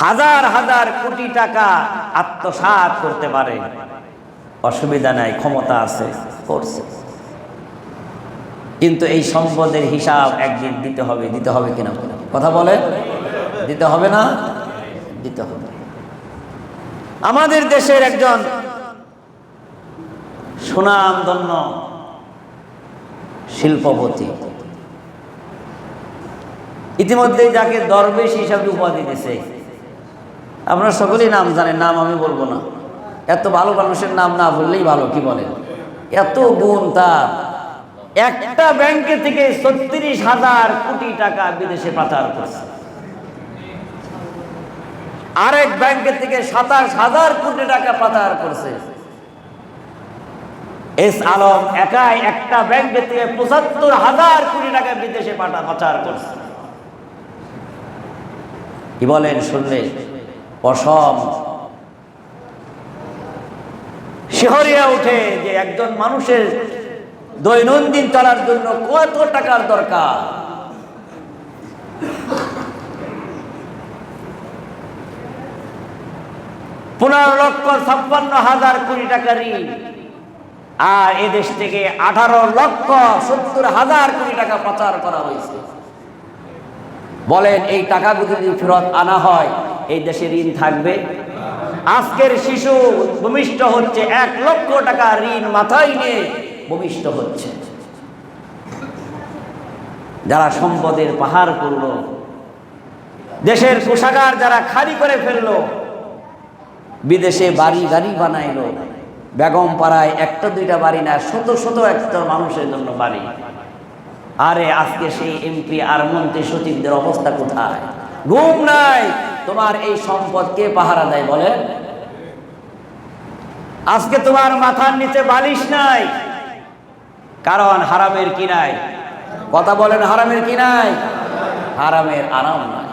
হাজার হাজার কোটি টাকা আত্মসাৎ করতে পারে। অসুবিধা নাই, ক্ষমতা আছে, করছে। কিন্তু এই সম্পদের হিসাব একদিন দিতে হবে দিতে হবে কিনা কথা বলে দিতে হবে না? দিতে হবে। আমাদের দেশের একজন সুনাম সুনামধন্য শিল্পপতি ইতিমধ্যে যাকে দরবেশ হিসাবে উপাধি দিছে আপনারা সকলেই নাম জানেন, নাম আমি বলব না। এত ভালো মানুষের নাম না বললেই ভালো, কি বলেন? এত গুণ তার। একটা ব্যাংকে থেকে ছত্রিশ হাজার কোটি টাকা বিদেশে পাচার করছে। আরেক ব্যাংকে থেকে সাতাশ হাজার কোটি টাকা পাচার করছে। এস আলম একাই একটা ব্যাংকে থেকে পঁচাত্তর হাজার কোটি টাকা বিদেশে পাচার করছে। কি বলেন শুনলে? অসম। শিহরিয়া উঠে যে একজন মানুষের দৈনন্দিন চলার জন্য কত টাকার দরকার। পনেরো লক্ষ ছাপ্পান্ন হাজার কোটি টাকা ঋণ। আর এদেশ থেকে আঠারো লক্ষ সত্তর হাজার কোটি টাকা পাচার করা হয়েছে। বলেন, এই টাকাগুলো যদি ফেরত আনা হয় এই দেশে ঋণ থাকবে। আজকের শিশু ভূমিষ্ঠ হচ্ছে, এক লক্ষ টাকা ঋণ মাথায় নিয়ে ভূমিষ্ঠ হচ্ছে। যারা সম্পদের পাহাড় করল, দেশের কোষাগার যারা খালি করে ফেলল, বিদেশে বাড়ি গাড়ি বানাইলো, বেগম পাড়ায় একটা দুইটা বাড়ি না, শত শত একটা মানুষের জন্য বাড়ি। আরে আজকে সেই এমপি আর মন্ত্রী সচিবদের অবস্থা কোথায়? ঘুম নাই। তোমার এই সম্পদ কে পাহারা দেয় বলে? আজকে তোমার মাথার নিচে বালিশ নাই। কারণ হারামের কি নাই? কথা বলেন হারামের কি নাই? হারামের আরাম নাই।